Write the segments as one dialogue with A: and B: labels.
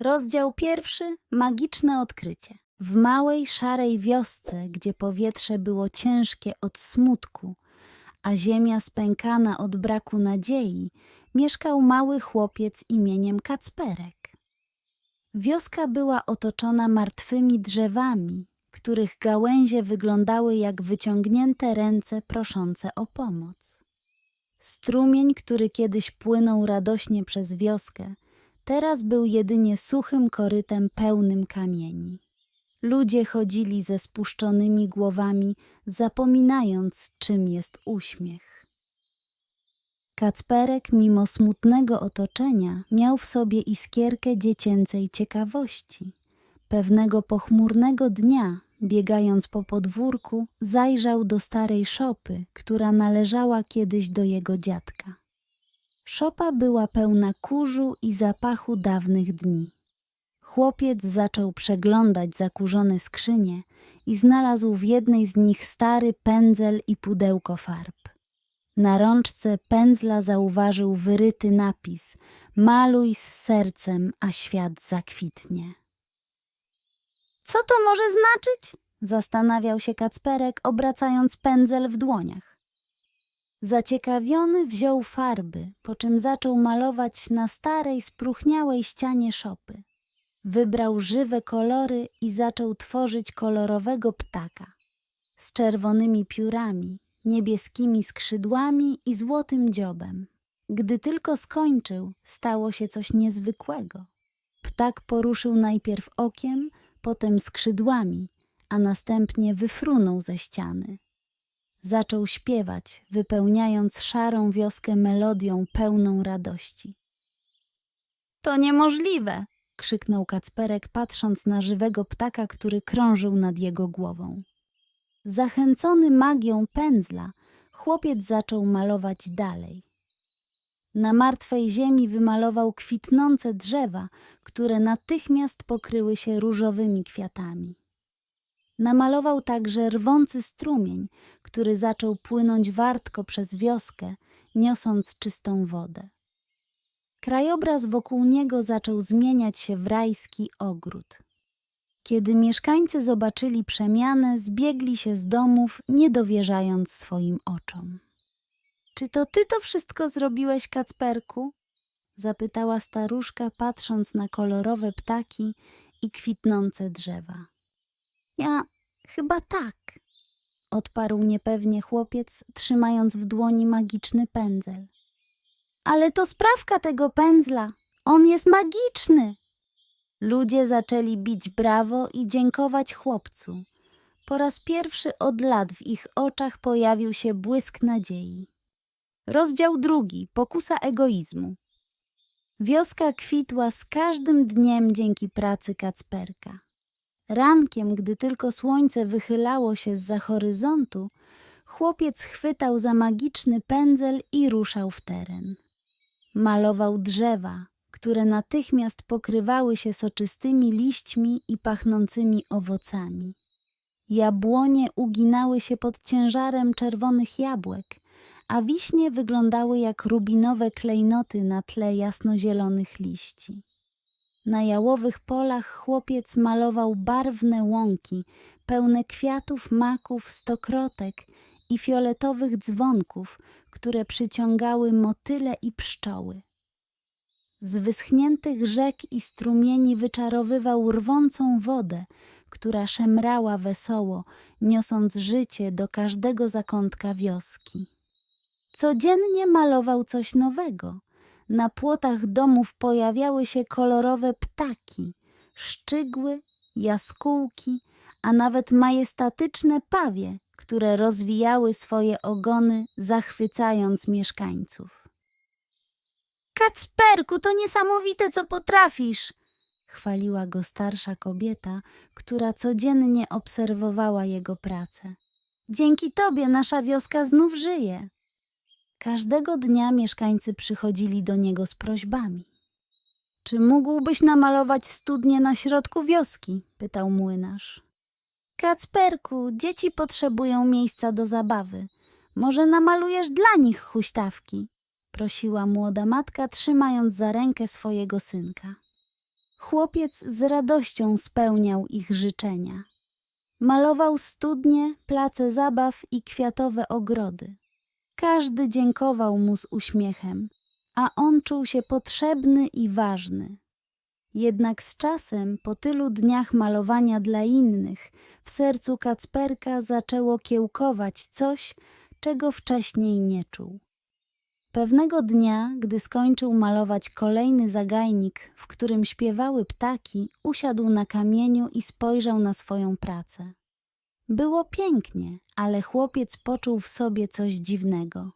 A: Rozdział pierwszy Magiczne odkrycie. W małej, szarej wiosce, gdzie powietrze było ciężkie od smutku, a ziemia spękana od braku nadziei, mieszkał mały chłopiec imieniem Kacperek. Wioska była otoczona martwymi drzewami, których gałęzie wyglądały jak wyciągnięte ręce proszące o pomoc. Strumień, który kiedyś płynął radośnie przez wioskę, teraz był jedynie suchym korytem pełnym kamieni. Ludzie chodzili ze spuszczonymi głowami, zapominając, czym jest uśmiech. Kacperek, mimo smutnego otoczenia, miał w sobie iskierkę dziecięcej ciekawości. Pewnego pochmurnego dnia, biegając po podwórku, zajrzał do starej szopy, która należała kiedyś do jego dziadka. Szopa była pełna kurzu i zapachu dawnych dni. Chłopiec zaczął przeglądać zakurzone skrzynie i znalazł w jednej z nich stary pędzel i pudełko farb. Na rączce pędzla zauważył wyryty napis: Maluj z sercem, a świat zakwitnie. Co to może znaczyć? Zastanawiał się Kacperek, obracając pędzel w dłoniach. Zaciekawiony wziął farby, po czym zaczął malować na starej, spróchniałej ścianie szopy. Wybrał żywe kolory i zaczął tworzyć kolorowego ptaka z czerwonymi piórami, niebieskimi skrzydłami i złotym dziobem. Gdy tylko skończył, stało się coś niezwykłego. Ptak poruszył najpierw okiem, potem skrzydłami, a następnie wyfrunął ze ściany. Zaczął śpiewać, wypełniając szarą wioskę melodią pełną radości. To niemożliwe! krzyknął Kacperek, patrząc na żywego ptaka, który krążył nad jego głową. Zachęcony magią pędzla, chłopiec zaczął malować dalej. Na martwej ziemi wymalował kwitnące drzewa, które natychmiast pokryły się różowymi kwiatami. Namalował także rwący strumień, który zaczął płynąć wartko przez wioskę, niosąc czystą wodę. Krajobraz wokół niego zaczął zmieniać się w rajski ogród. Kiedy mieszkańcy zobaczyli przemianę, zbiegli się z domów, nie dowierzając swoim oczom. Czy to ty to wszystko zrobiłeś, Kacperku? zapytała staruszka, patrząc na kolorowe ptaki i kwitnące drzewa. Ja chyba tak, odparł niepewnie chłopiec, trzymając w dłoni magiczny pędzel. Ale to sprawka tego pędzla. On jest magiczny. Ludzie zaczęli bić brawo i dziękować chłopcu. Po raz pierwszy od lat w ich oczach pojawił się błysk nadziei. Rozdział drugi. Pokusa egoizmu. Wioska kwitła z każdym dniem dzięki pracy Kacperka. Rankiem, gdy tylko słońce wychylało się z horyzontu, chłopiec chwytał za magiczny pędzel i ruszał w teren. Malował drzewa, które natychmiast pokrywały się soczystymi liśćmi i pachnącymi owocami. Jabłonie uginały się pod ciężarem czerwonych jabłek, a wiśnie wyglądały jak rubinowe klejnoty na tle jasnozielonych liści. Na jałowych polach chłopiec malował barwne łąki, pełne kwiatów, maków, stokrotek i fioletowych dzwonków, które przyciągały motyle i pszczoły. Z wyschniętych rzek i strumieni wyczarowywał rwącą wodę, która szemrała wesoło, niosąc życie do każdego zakątka wioski. Codziennie malował coś nowego. Na płotach domów pojawiały się kolorowe ptaki, szczygły, jaskółki, a nawet majestatyczne pawie, które rozwijały swoje ogony, zachwycając mieszkańców. Kacperku, to niesamowite, co potrafisz! chwaliła go starsza kobieta, która codziennie obserwowała jego pracę. Dzięki tobie nasza wioska znów żyje. Każdego dnia mieszkańcy przychodzili do niego z prośbami. Czy mógłbyś namalować studnie na środku wioski? pytał młynarz. Kacperku, dzieci potrzebują miejsca do zabawy. Może namalujesz dla nich huśtawki? prosiła młoda matka, trzymając za rękę swojego synka. Chłopiec z radością spełniał ich życzenia. Malował studnie, place zabaw i kwiatowe ogrody. Każdy dziękował mu z uśmiechem, a on czuł się potrzebny i ważny. Jednak z czasem, po tylu dniach malowania dla innych, w sercu Kacperka zaczęło kiełkować coś, czego wcześniej nie czuł. Pewnego dnia, gdy skończył malować kolejny zagajnik, w którym śpiewały ptaki, usiadł na kamieniu i spojrzał na swoją pracę. Było pięknie, ale chłopiec poczuł w sobie coś dziwnego.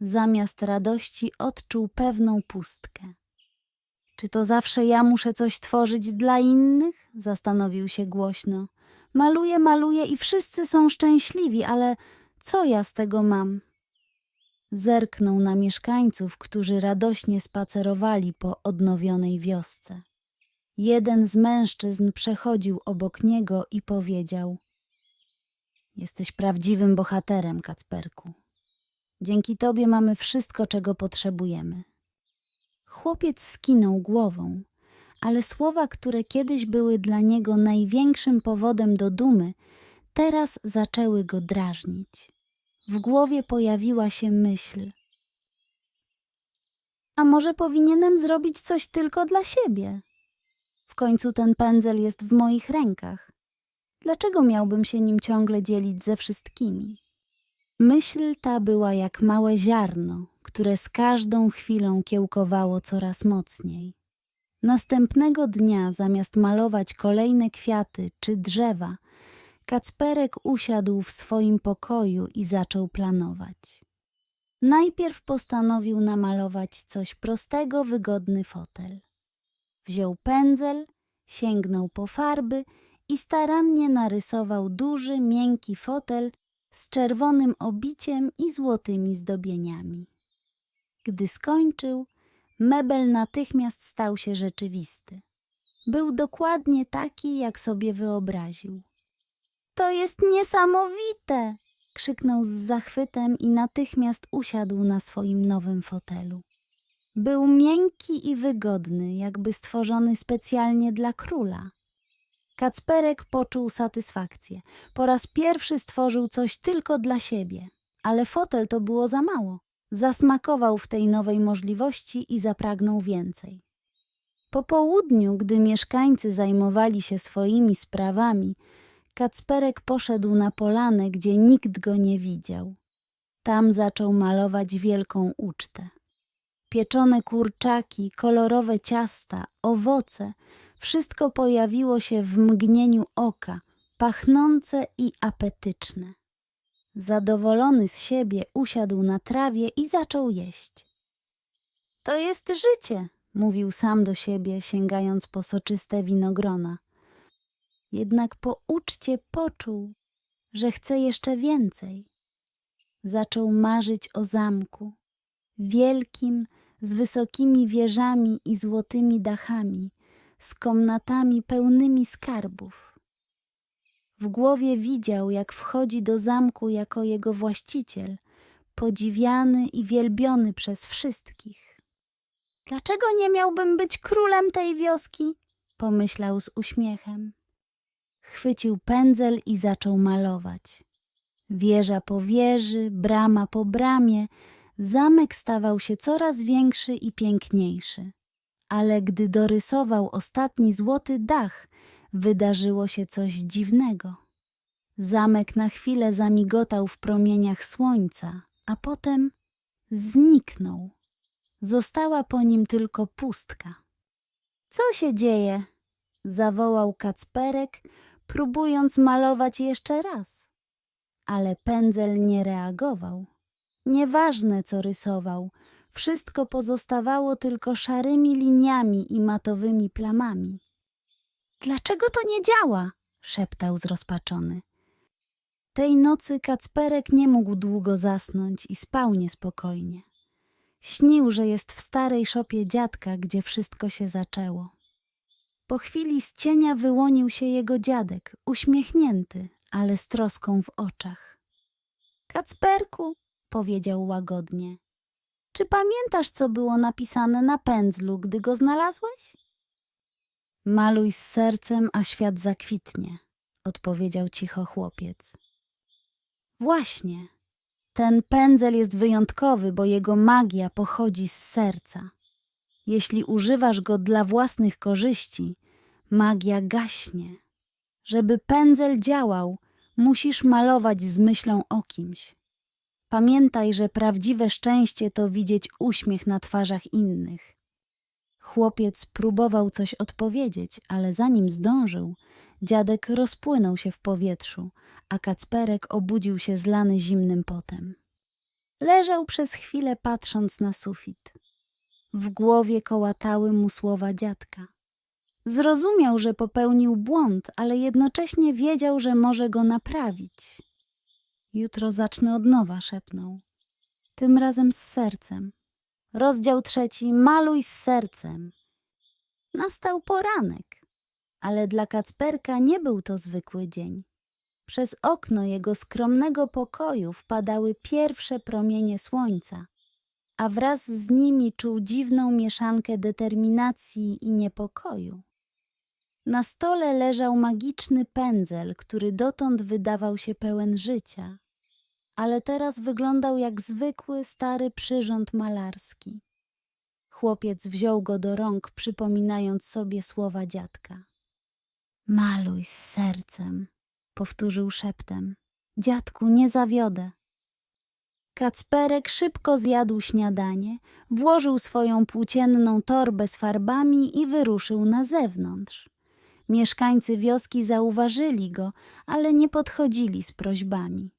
A: Zamiast radości odczuł pewną pustkę. Czy to zawsze ja muszę coś tworzyć dla innych? Zastanowił się głośno. Maluję, maluję i wszyscy są szczęśliwi, ale co ja z tego mam? Zerknął na mieszkańców, którzy radośnie spacerowali po odnowionej wiosce. Jeden z mężczyzn przechodził obok niego i powiedział: Jesteś prawdziwym bohaterem, Kacperku. Dzięki tobie mamy wszystko, czego potrzebujemy. Chłopiec skinął głową, ale słowa, które kiedyś były dla niego największym powodem do dumy, teraz zaczęły go drażnić. W głowie pojawiła się myśl: A może powinienem zrobić coś tylko dla siebie? W końcu ten pędzel jest w moich rękach. Dlaczego miałbym się nim ciągle dzielić ze wszystkimi? Myśl ta była jak małe ziarno, które z każdą chwilą kiełkowało coraz mocniej. Następnego dnia, zamiast malować kolejne kwiaty czy drzewa, Kacperek usiadł w swoim pokoju i zaczął planować. Najpierw postanowił namalować coś prostego, wygodny fotel. Wziął pędzel, sięgnął po farby i starannie narysował duży, miękki fotel z czerwonym obiciem i złotymi zdobieniami. Gdy skończył, mebel natychmiast stał się rzeczywisty. Był dokładnie taki, jak sobie wyobraził. To jest niesamowite! krzyknął z zachwytem i natychmiast usiadł na swoim nowym fotelu. Był miękki i wygodny, jakby stworzony specjalnie dla króla. Kacperek poczuł satysfakcję. Po raz pierwszy stworzył coś tylko dla siebie, ale fotel to było za mało. Zasmakował w tej nowej możliwości i zapragnął więcej. Po południu, gdy mieszkańcy zajmowali się swoimi sprawami, Kacperek poszedł na polanę, gdzie nikt go nie widział. Tam zaczął malować wielką ucztę. Pieczone kurczaki, kolorowe ciasta, owoce wszystko pojawiło się w mgnieniu oka, pachnące i apetyczne. Zadowolony z siebie usiadł na trawie i zaczął jeść. To jest życie, mówił sam do siebie, sięgając po soczyste winogrona. Jednak po uczcie poczuł, że chce jeszcze więcej. Zaczął marzyć o zamku, wielkim, z wysokimi wieżami i złotymi dachami, z komnatami pełnymi skarbów. W głowie widział, jak wchodzi do zamku jako jego właściciel, podziwiany i wielbiony przez wszystkich. Dlaczego nie miałbym być królem tej wioski? pomyślał z uśmiechem. Chwycił pędzel i zaczął malować. Wieża po wieży, brama po bramie, zamek stawał się coraz większy i piękniejszy. Ale gdy dorysował ostatni złoty dach, wydarzyło się coś dziwnego. Zamek na chwilę zamigotał w promieniach słońca, a potem zniknął. Została po nim tylko pustka. Co się dzieje? zawołał Kacperek, próbując malować jeszcze raz. Ale pędzel nie reagował. Nieważne, co rysował, wszystko pozostawało tylko szarymi liniami i matowymi plamami. Dlaczego to nie działa? szeptał zrozpaczony. Tej nocy Kacperek nie mógł długo zasnąć i spał niespokojnie. Śnił, że jest w starej szopie dziadka, gdzie wszystko się zaczęło. Po chwili z cienia wyłonił się jego dziadek, uśmiechnięty, ale z troską w oczach. Kacperku, powiedział łagodnie, czy pamiętasz, co było napisane na pędzlu, gdy go znalazłeś? Maluj z sercem, a świat zakwitnie, odpowiedział cicho chłopiec. Właśnie. Ten pędzel jest wyjątkowy, bo jego magia pochodzi z serca. Jeśli używasz go dla własnych korzyści, magia gaśnie. Żeby pędzel działał, musisz malować z myślą o kimś. Pamiętaj, że prawdziwe szczęście to widzieć uśmiech na twarzach innych. Chłopiec próbował coś odpowiedzieć, ale zanim zdążył, dziadek rozpłynął się w powietrzu, a Kacperek obudził się zlany zimnym potem. Leżał przez chwilę patrząc na sufit. W głowie kołatały mu słowa dziadka. Zrozumiał, że popełnił błąd, ale jednocześnie wiedział, że może go naprawić. Jutro zacznę od nowa, szepnął. Tym razem z sercem. Rozdział trzeci. Maluj z sercem. Nastał poranek, ale dla Kacperka nie był to zwykły dzień. Przez okno jego skromnego pokoju wpadały pierwsze promienie słońca, a wraz z nimi czuł dziwną mieszankę determinacji i niepokoju. Na stole leżał magiczny pędzel, który dotąd wydawał się pełen życia, ale teraz wyglądał jak zwykły stary przyrząd malarski. Chłopiec wziął go do rąk, przypominając sobie słowa dziadka. Maluj z sercem, powtórzył szeptem. Dziadku, nie zawiodę. Kacperek szybko zjadł śniadanie, włożył swoją płócienną torbę z farbami i wyruszył na zewnątrz. Mieszkańcy wioski zauważyli go, ale nie podchodzili z prośbami.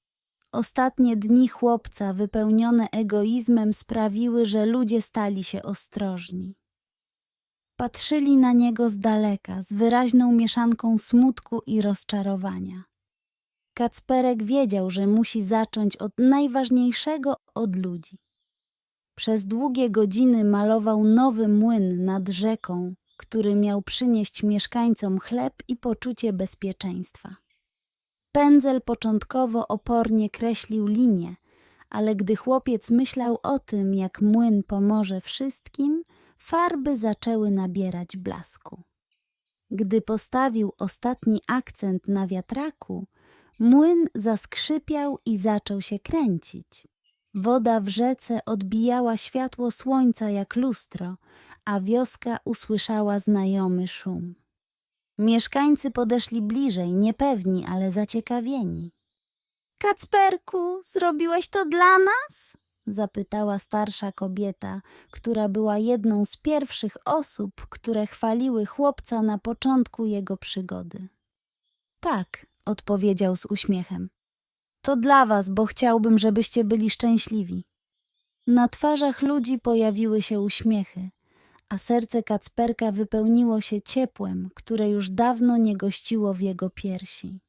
A: Ostatnie dni chłopca, wypełnione egoizmem, sprawiły, że ludzie stali się ostrożni. Patrzyli na niego z daleka, z wyraźną mieszanką smutku i rozczarowania. Kacperek wiedział, że musi zacząć od najważniejszego od ludzi. Przez długie godziny malował nowy młyn nad rzeką, który miał przynieść mieszkańcom chleb i poczucie bezpieczeństwa. Pędzel początkowo opornie kreślił linie, ale gdy chłopiec myślał o tym, jak młyn pomoże wszystkim, farby zaczęły nabierać blasku. Gdy postawił ostatni akcent na wiatraku, młyn zaskrzypiał i zaczął się kręcić. Woda w rzece odbijała światło słońca jak lustro, a wioska usłyszała znajomy szum. Mieszkańcy podeszli bliżej, niepewni, ale zaciekawieni. Kacperku, zrobiłeś to dla nas? zapytała starsza kobieta, która była jedną z pierwszych osób, które chwaliły chłopca na początku jego przygody. Tak, odpowiedział z uśmiechem. To dla was, bo chciałbym, żebyście byli szczęśliwi. Na twarzach ludzi pojawiły się uśmiechy, a serce Kacperka wypełniło się ciepłem, które już dawno nie gościło w jego piersi.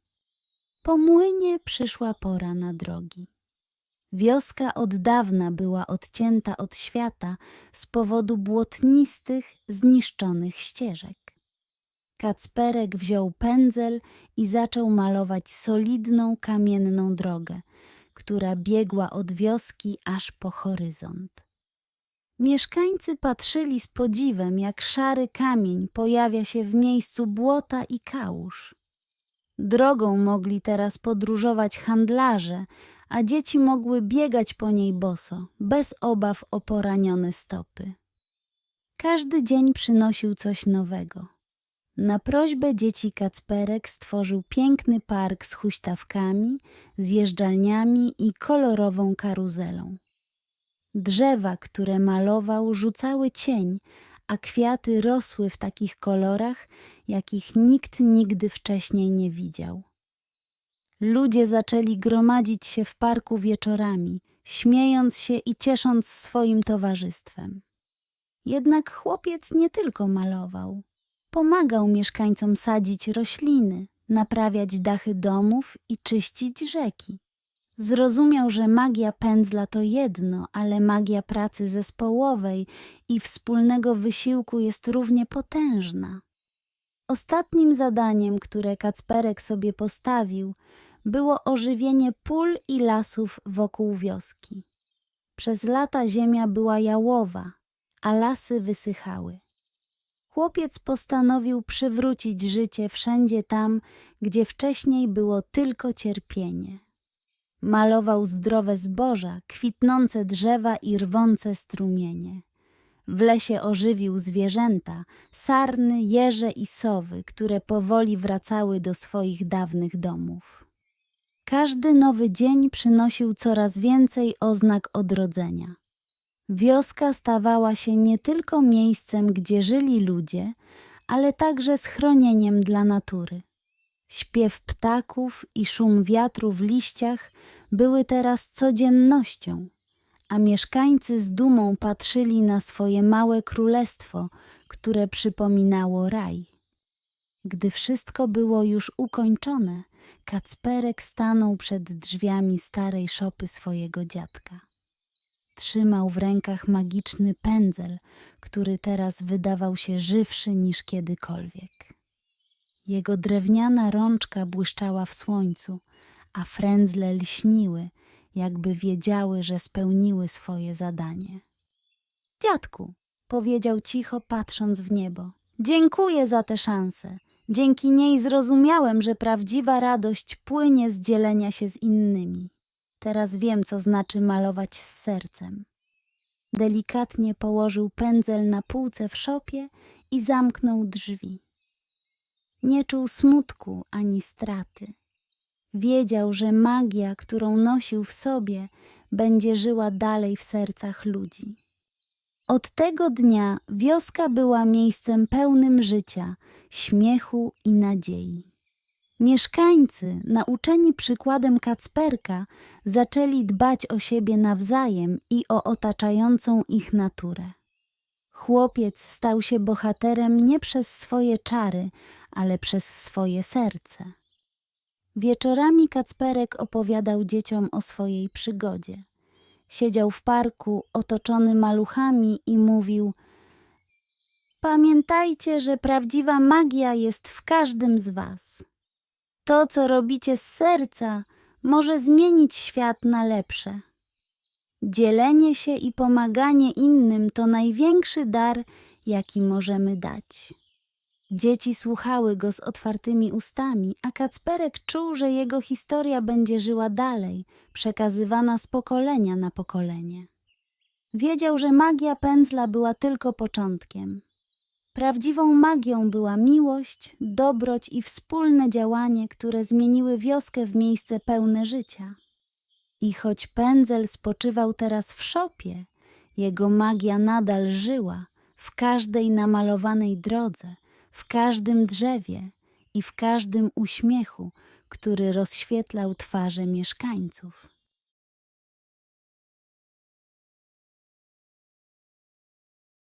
A: Po młynie przyszła pora na drogi. Wioska od dawna była odcięta od świata z powodu błotnistych, zniszczonych ścieżek. Kacperek wziął pędzel i zaczął malować solidną, kamienną drogę, która biegła od wioski aż po horyzont. Mieszkańcy patrzyli z podziwem, jak szary kamień pojawia się w miejscu błota i kałuż. Drogą mogli teraz podróżować handlarze, a dzieci mogły biegać po niej boso, bez obaw o poranione stopy. Każdy dzień przynosił coś nowego. Na prośbę dzieci Kacperek stworzył piękny park z huśtawkami, zjeżdżalniami i kolorową karuzelą. Drzewa, które malował, rzucały cień, a kwiaty rosły w takich kolorach, jakich nikt nigdy wcześniej nie widział. Ludzie zaczęli gromadzić się w parku wieczorami, śmiejąc się i ciesząc swoim towarzystwem. Jednak chłopiec nie tylko malował. Pomagał mieszkańcom sadzić rośliny, naprawiać dachy domów i czyścić rzeki. Zrozumiał, że magia pędzla to jedno, ale magia pracy zespołowej i wspólnego wysiłku jest równie potężna. Ostatnim zadaniem, które Kacperek sobie postawił, było ożywienie pól i lasów wokół wioski. Przez lata ziemia była jałowa, a lasy wysychały. chłopiec postanowił przywrócić życie wszędzie tam, gdzie wcześniej było tylko cierpienie. Malował zdrowe zboża, kwitnące drzewa i rwące strumienie. W lesie ożywił zwierzęta, sarny, jeże i sowy, które powoli wracały do swoich dawnych domów. Każdy nowy dzień przynosił coraz więcej oznak odrodzenia. Wioska stawała się nie tylko miejscem, gdzie żyli ludzie, ale także schronieniem dla natury. Śpiew ptaków i szum wiatru w liściach były teraz codziennością, a mieszkańcy z dumą patrzyli na swoje małe królestwo, które przypominało raj. Gdy wszystko było już ukończone, Kacperek stanął przed drzwiami starej szopy swojego dziadka. Trzymał w rękach magiczny pędzel, który teraz wydawał się żywszy niż kiedykolwiek. Jego drewniana rączka błyszczała w słońcu, a frędzle lśniły, jakby wiedziały, że spełniły swoje zadanie. Dziadku, powiedział cicho, patrząc w niebo, dziękuję za tę szansę. Dzięki niej zrozumiałem, że prawdziwa radość płynie z dzielenia się z innymi. Teraz wiem, co znaczy malować z sercem. Delikatnie położył pędzel na półce w szopie i zamknął drzwi. Nie czuł smutku ani straty. Wiedział, że magia, którą nosił w sobie, będzie żyła dalej w sercach ludzi. Od tego dnia wioska była miejscem pełnym życia, śmiechu i nadziei. Mieszkańcy, nauczeni przykładem Kacperka, zaczęli dbać o siebie nawzajem i o otaczającą ich naturę. Chłopiec stał się bohaterem nie przez swoje czary, ale przez swoje serce. Wieczorami Kacperek opowiadał dzieciom o swojej przygodzie. Siedział w parku otoczony maluchami i mówił: Pamiętajcie, że prawdziwa magia jest w każdym z Was. To, co robicie z serca, może zmienić świat na lepsze. Dzielenie się i pomaganie innym to największy dar, jaki możemy dać. Dzieci słuchały go z otwartymi ustami, a Kacperek czuł, że jego historia będzie żyła dalej, przekazywana z pokolenia na pokolenie. Wiedział, że magia pędzla była tylko początkiem. Prawdziwą magią była miłość, dobroć i wspólne działanie, które zmieniły wioskę w miejsce pełne życia. I choć pędzel spoczywał teraz w szopie, jego magia nadal żyła w każdej namalowanej drodze, w każdym drzewie i w każdym uśmiechu, który rozświetlał twarze mieszkańców.